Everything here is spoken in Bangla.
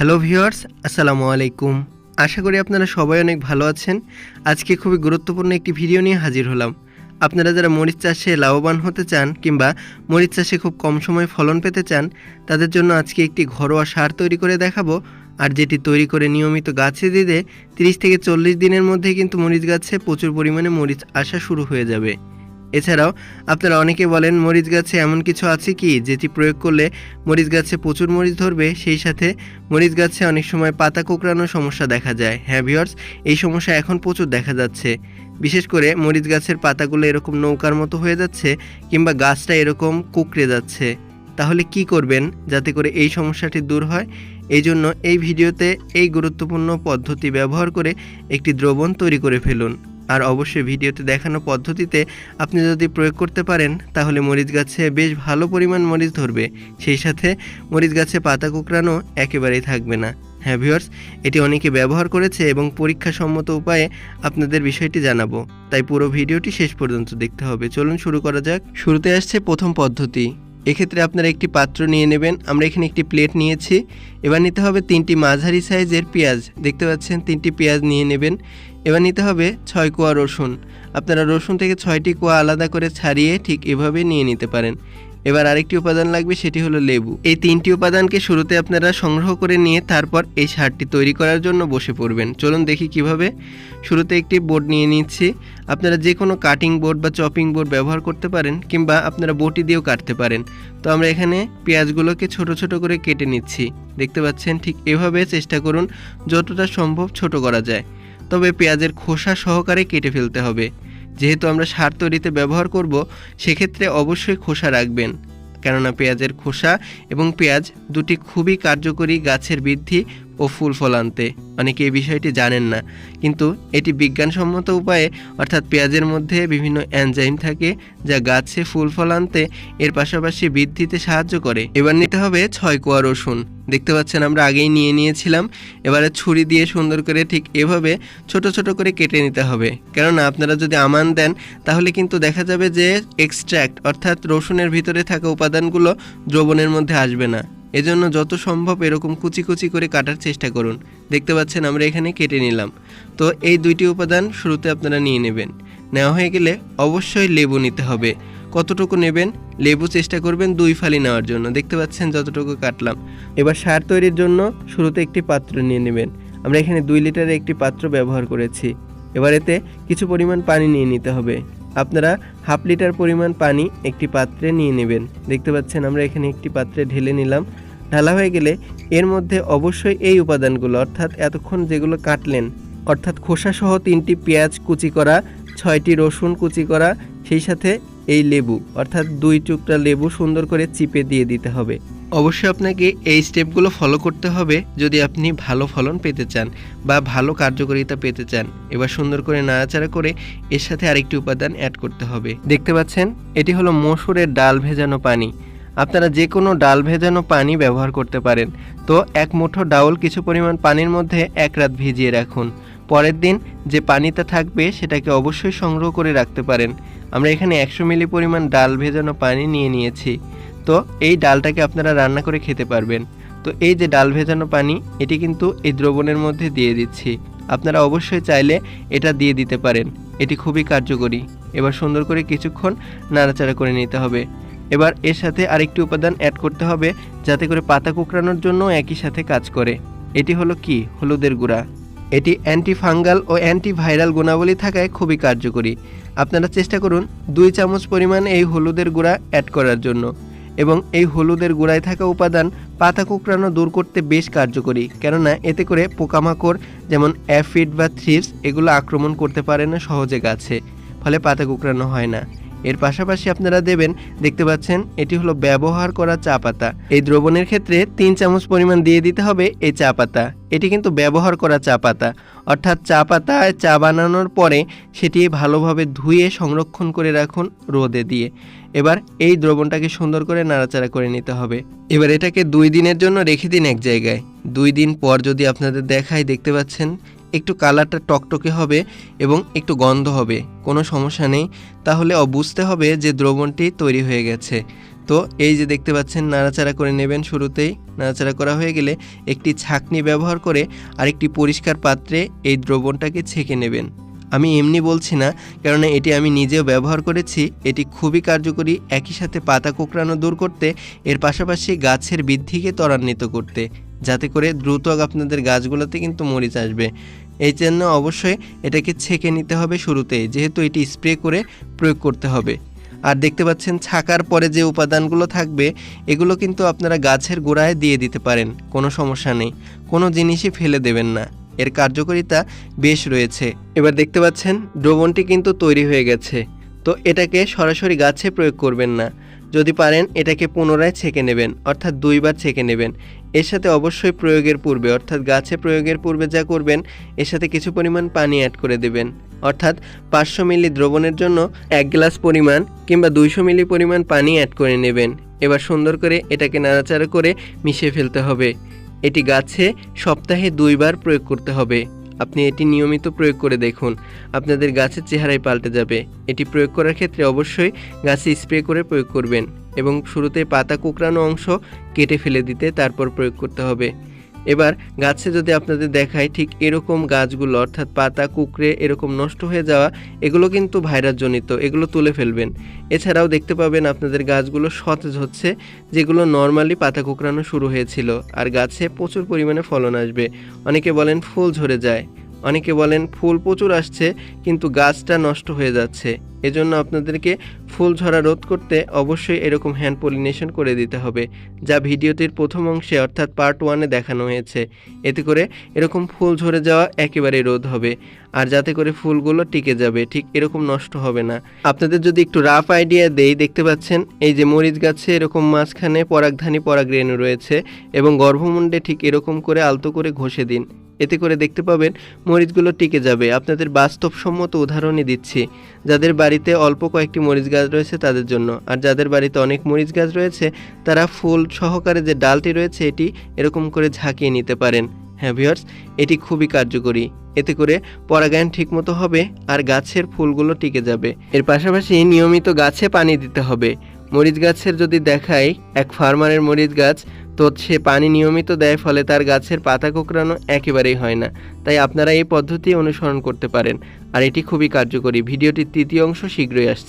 হ্যালো ভিউয়ার্স, আসসালামু আলাইকুম। আশা করি আপনারা সবাই অনেক ভালো আছেন। আজকে খুবই গুরুত্বপূর্ণ একটি ভিডিও নিয়ে হাজির হলাম। আপনারা যারা মরিচ চাষে লাভবান হতে চান কিংবা মরিচ চাষে খুব কম সময়ে ফলন পেতে চান, তাদের জন্য আজকে একটি ঘরোয়া সার তৈরি করে দেখাবো। আর যেটি তৈরি করে নিয়মিত গাছে দিলে তিরিশ থেকে চল্লিশ দিনের মধ্যে কিন্তু মরিচ গাছে প্রচুর পরিমাণে মরিচ আসা শুরু হয়ে যাবে। এছাড়াও, আপনারা অনেকে বলেন মরিচ গাছে এমন কিছু আছে কি যেটি প্রয়োগ করলে মরিচ গাছে প্রচুর মরিচ ধরবে? সেই সাথে মরিচ গাছে অনেক সময় পাতা কোঁকড়ানোর সমস্যা দেখা যায়। হ্যাঁ ভিওর্স এই সমস্যা এখন প্রচুর দেখা যাচ্ছে। বিশেষ করে মরিচ গাছের পাতাগুলো এরকম নৌকার মতো হয়ে যাচ্ছে কিংবা গাছটা এরকম কুকড়ে যাচ্ছে। তাহলে কি করবেন যাতে করে এই সমস্যাটি দূর হয়? এই জন্য এই ভিডিওতে এই গুরুত্বপূর্ণ পদ্ধতি ব্যবহার করে একটি দ্রবণ তৈরি করে ফেলুন। আর অবশ্যই ভিডিওতে দেখানো পদ্ধতিতে আপনি যদি প্রয়োগ করতে পারেন, তাহলে মরিচ গাছে বেশ ভালো পরিমাণ মরিচ ধরবে। সেই সাথে মরিচ গাছে পাতা কুকরানো একেবারেই থাকবে না। হ্যাঁ ভিউয়ার্স, এটি অনেকে ব্যবহার করেছে এবং পরীক্ষাসম্মত উপায়ে আপনাদের বিষয়টি জানাব। তাই পুরো ভিডিওটি শেষ পর্যন্ত দেখতে হবে। চলুন শুরু করা যাক। শুরুতে আসছে প্রথম পদ্ধতি। এক্ষেত্রে আপনারা একটি পাত্র নিয়ে নেবেন। আমরা এখানে একটি প্লেট নিয়েছি। এবার নিতে হবে তিনটি মাঝারি সাইজের পেঁয়াজ। দেখতে পাচ্ছেন, তিনটি পেঁয়াজ নিয়ে নেবেন। এবার নিতে হবে ছয় কোয়া রসুন। আপনারা রসুন থেকে ছয়টি কোয়া আলাদা করে ছাড়িয়ে ঠিক এভাবে নিয়ে নিতে পারেন। এবার আরেকটি উপাদান লাগবে, সেটি হলো লেবু। এই তিনটি উপাদানকে শুরুতে আপনারা সংগ্রহ করে নিয়ে তারপর এই সারটি তৈরি করার জন্য বসে পড়বেন। চলুন দেখি কীভাবে। শুরুতে একটি বোর্ড নিয়ে নিচ্ছি। আপনারা যে কোনো কাটিং বোর্ড বা চপিং বোর্ড ব্যবহার করতে পারেন কিংবা আপনারা বটি দিয়েও কাটতে পারেন। তো আমরা এখানে পেঁয়াজগুলোকে ছোট ছোট করে কেটে নিচ্ছি। দেখতে পাচ্ছেন, ঠিক এভাবে চেষ্টা করুন যতটা সম্ভব ছোট করা যায়। তবে পেঁয়াজের খোসা সহকারে কেটে ফেলতে হবে। যেহেতু আমরা সার তৈরিতে ব্যবহার করব, সেক্ষেত্রে অবশ্যই খোসা রাখবেন। কেননা পেঁয়াজের খোসা এবং পেঁয়াজ দুটি খুবই কার্যকরী গাছের বৃদ্ধি ও ফুল ফল আনতে অনেকে এই বিষয়টি জানেন না। কিন্তু এটি বিজ্ঞানসম্মত উপায়ে, অর্থাৎ পেঁয়াজের মধ্যে বিভিন্ন অ্যানজাইম থাকে যা গাছে ফুল ফল আনতে এর পাশাপাশি বৃদ্ধিতে সাহায্য করে। এবার নিতে হবে ছয় কোয়া রসুন। দেখতে পাচ্ছেন আমরা আগেই নিয়ে নিয়েছিলাম। এবারে ছুরি দিয়ে সুন্দর করে ঠিক এভাবে ছোট ছোট করে কেটে নিতে হবে। কেননা আপনারা যদি আমান দেন, তাহলে কিন্তু দেখা যাবে যে এক্সট্র্যাক্ট অর্থাৎ রসুনের ভিতরে থাকা উপাদানগুলো দ্রবণের মধ্যে আসবে না। এজন্য যত সম্ভব এরকম কুচি কুচি করে কাটার চেষ্টা করুন। দেখতে পাচ্ছেন, আমরা এখানে কেটে নিলাম। তো এই দুইটি উপাদান শুরুতে আপনারা নিয়ে নেবেন। নেওয়া হয়ে গেলে অবশ্যই লেবু নিতে হবে। কতটুকু নেবেন? লেবু চেষ্টা করবেন দুই ফালি নেওয়ার জন্য। দেখতে পাচ্ছেন, যতটুকু কাটলাম। এবার সার তৈরির জন্য শুরুতে একটি পাত্র নিয়ে নেবেন। আমরা এখানে দুই লিটারের একটি পাত্র ব্যবহার করেছি। এবার এতে কিছু পরিমাণ পানি নিয়ে নিতে হবে। আপনারা হাফ লিটার পরিমাণ পানি একটি পাত্রে নিয়ে নেবেন। দেখতে পাচ্ছেন আমরা এখানে একটি পাত্রে ঢেলে নিলাম। ঢালা হয়ে গেলে এর মধ্যে অবশ্যই এই উপাদানগুলো, অর্থাৎ এতক্ষণ যেগুলো কাটলেন, অর্থাৎ খোসাসহ তিনটি পেঁয়াজ কুচি করা, ছয়টি রসুন কুচি করা, সেই সাথে এই লেবু, অর্থাৎ দুই টুকরা লেবু সুন্দর করে চিপে দিয়ে দিতে হবে। অবশ্যই আপনাকে এই স্টেপগুলো ফলো করতে হবে যদি আপনি ভালো ফলন পেতে চান বা ভালো কার্যকারিতা পেতে চান। এবার সুন্দর করে নাড়াচাড়া করে এর সাথে আরেকটি উপাদান অ্যাড করতে হবে। দেখতে পাচ্ছেন? এটি হলো মসুরের ডাল ভেজানো পানি। আপনারা যে কোনো ডাল ভেজানো পানি ব্যবহার করতে পারেন। তো এক মুঠো ডাউল কিছু পরিমাণ পানির মধ্যে এক রাত ভিজিয়ে রাখুন। পরের দিন যে পানিটা থাকবে সেটাকে অবশ্যই সংগ্রহ করে রাখতে পারেন। আমরা এখানে একশো মিলি পরিমাণ ডাল ভেজানো পানি নিয়ে নিয়েছি। তো এই ডালটাকে আপনারা রান্না করে খেতে পারবেন। তো এই যে ডাল ভেজানো পানি, এটি কিন্তু এই দ্রবণের মধ্যে দিয়ে দিচ্ছি। আপনারা অবশ্যই চাইলে এটা দিয়ে দিতে পারেন। এটি খুবই কার্যকরী। এবার সুন্দর করে কিছুক্ষণ নাড়াচাড়া করে নিতে হবে। এবার এর সাথে আরেকটি উপাদান অ্যাড করতে হবে, যাতে করে পাতা কুকরানোর জন্য একই সাথে কাজ করে। এটি হলো কি? হলুদের গুঁড়া। এটি অ্যান্টি ফাঙ্গাল ও অ্যান্টি ভাইরাল গুণাবলী থাকায় খুবই কার্যকরী। আপনারা চেষ্টা করুন দুই চামচ পরিমাণ এই হলুদের গুঁড়া অ্যাড করার জন্য। এবং এই হলুদের গুঁড়ায় থাকা উপাদান পাতা কুকরানো দূর করতে বেশ কার্যকরী, কেননা এতে করে পোকামাকড় যেমন অ্যাফিড বা থ্রিপস এগুলো আক্রমণ করতে পারে না সহজে গাছে, ফলে পাতা কুকরানো হয় না। এর পাশাপাশি আপনারা দেবেন, দেখতে পাচ্ছেন, এটি হলো ব্যবহার করা চা পাতা। এই দ্রবণের ক্ষেত্রে তিন চামচ পরিমাণ দিয়ে দিতে হবে এই চা পাতা। এটি কিন্তু ব্যবহার করা চা পাতা। অর্থাৎ চা পাতায় চা বানানোর পরে সেটি ভালোভাবে ধুয়ে সংরক্ষণ করে রাখুন রোদে দিয়ে। এবার এই দ্রবণটাকে সুন্দর করে নাড়াচাড়া করে নিতে হবে। এবার এটাকে দুই দিনের জন্য রেখে দিন এক জায়গায়। দুই দিন পর যদি আপনাদের দেখায়, দেখতে পাচ্ছেন একটু কালারটা টকটকে হবে এবং একটু গন্ধ হবে, কোনো সমস্যা নেই। তাহলে বুঝতে হবে যে দ্রবণটি তৈরি হয়ে গেছে। তো এই যে দেখতে পাচ্ছেন, নাড়াচাড়া করে নেবেন শুরুতেই। নাড়াচাড়া করা হয়ে গেলে একটি ছাকনি ব্যবহার করে আরেকটি পরিষ্কার পাত্রে এই দ্রবণটাকে ছেঁকে নেবেন। আমি এমনি বলছি না, কেননা এটি আমি নিজেও ব্যবহার করেছি। এটি খুবই কার্যকরী, একই সাথে পাতা কোঁকড়ানো দূর করতে, এর পাশাপাশি গাছের বৃদ্ধিকে ত্বরান্বিত করতে। যাতে করে দ্রুত আপনাদের গাছগুলোতে কিন্তু মরিচ আসবে। এই জন্য অবশ্যই এটাকে ছেঁকে নিতে হবে শুরুতেই যেহেতু এটি স্প্রে করে প্রয়োগ করতে হবে। আর দেখতে পাচ্ছেন ছাকার পরে যে উপাদানগুলো থাকবে, এগুলো কিন্তু আপনারা গাছের গোড়ায় দিয়ে দিতে পারেন, কোনো সমস্যা নেই। কোনো জিনিসই ফেলে দেবেন না। এর কার্যকারিতা বেশ রয়েছে। এবার দেখতে পাচ্ছেন, দ্রবণটি কিন্তু তৈরি হয়ে গেছে। তো এটাকে সরাসরি গাছে প্রয়োগ করবেন না। যদি পারেন এটাকে পুনরায় ছেঁকে নেবেন, অর্থাৎ দুইবার ছেঁকে নেবেন। এর সাথে অবশ্যই প্রয়োগের পূর্বে, অর্থাৎ গাছে প্রয়োগের পূর্বে যা করবেন, এর সাথে কিছু পরিমাণ পানি অ্যাড করে দেবেন। অর্থাৎ পাঁচশো মিলি দ্রবণের জন্য এক গ্লাস পরিমাণ কিংবা দুইশো মিলি পরিমাণ পানি অ্যাড করে নেবেন। এবার সুন্দর করে এটাকে নাড়াচাড়া করে মিশিয়ে ফেলতে হবে। এটি গাছে সপ্তাহে দুইবার প্রয়োগ করতে হবে। আপনি এটি নিয়মিত প্রয়োগ করে দেখুন। আপনাদের গাছের চেহারাই পাল্টে যাবে। এটি প্রয়োগ করার ক্ষেত্রে অবশ্যই গাছে স্প্রে করে প্রয়োগ করবেন এবং শুরুতে পাতা কুকরানো অংশ কেটে ফেলে দিতে তারপর প্রয়োগ করতে হবে। এবার গাছে যদি আপনাদের দেখায় ঠিক এরকম গাছগুলো, অর্থাৎ পাতা, কুকড়ে এরকম নষ্ট হয়ে যাওয়া, এগুলো কিন্তু ভাইরাসজনিত, এগুলো তুলে ফেলবেন। এছাড়াও দেখতে পাবেন আপনাদের গাছগুলো সতেজ হচ্ছে, যেগুলো নর্মালি পাতা কুকড়ানো শুরু হয়েছিল, আর গাছে প্রচুর পরিমাণে ফলন আসবে। অনেকে বলেন ফুল ঝরে যায়। অনেকে বলেন ফুল প্রচুর আসছে, কিন্তু গাছটা নষ্ট হয়ে যাচ্ছে। এজন্য আপনাদেরকে ফুল ঝরা রোধ করতে অবশ্যই এরকম হ্যান্ড পলিনেশন করে দিতে হবে, যা ভিডিওটির প্রথম অংশে অর্থাৎ পার্ট ওয়ানে দেখানো হয়েছে। এতে করে এরকম ফুল ঝরে যাওয়া একেবারেই রোধ হবে, আর যাতে করে ফুলগুলো টিকে যাবে, ঠিক এরকম নষ্ট হবে না। আপনাদের যদি একটু রাফ আইডিয়া দেই, দেখতে পাচ্ছেন, এই যে মরিচ গাছে এরকম মাঝখানে পরাগধানী পরাগ পরাগরেণু রয়েছে, এবং গর্ভমুণ্ডে ঠিক এরকম করে আলতো করে ঘষে দিন। এতে করে দেখতে পাবেন মরিচগুলো টিকে যাবে। আপনাদের বাস্তবসম্মত উদাহরণই দিচ্ছি। যাদের বাড়িতে অল্প কয়েকটি মরিচ গাছ রয়েছে তাদের জন্য। আর যাদের বাড়িতে অনেক মরিচ গাছ রয়েছে, তারা ফুল সহকারে যে ডালটি রয়েছে এটি এরকম করে ঝাঁকিয়ে নিতে পারেন। হ্যাঁ ভিওর্স এটি খুবই কার্যকরী। এতে করে পরাগায়ন ঠিকমতো হবে আর গাছের ফুলগুলো টিকে যাবে। এর পাশাপাশি নিয়মিত গাছে পানি দিতে হবে। মরিচ গাছের যদি দেখাই, এক ফার্মারের মরিচ গাছ তো সে পানি নিয়মিত দেয়, ফলে তার গাছের পাতা কোঁকড়ানো একেবারেই হয় না। তাই আপনারা এই পদ্ধতি অনুসরণ করতে পারেন। আর এটি খুবই কার্যকরী। ভিডিওটির তৃতীয় অংশ শীঘ্রই আসছে।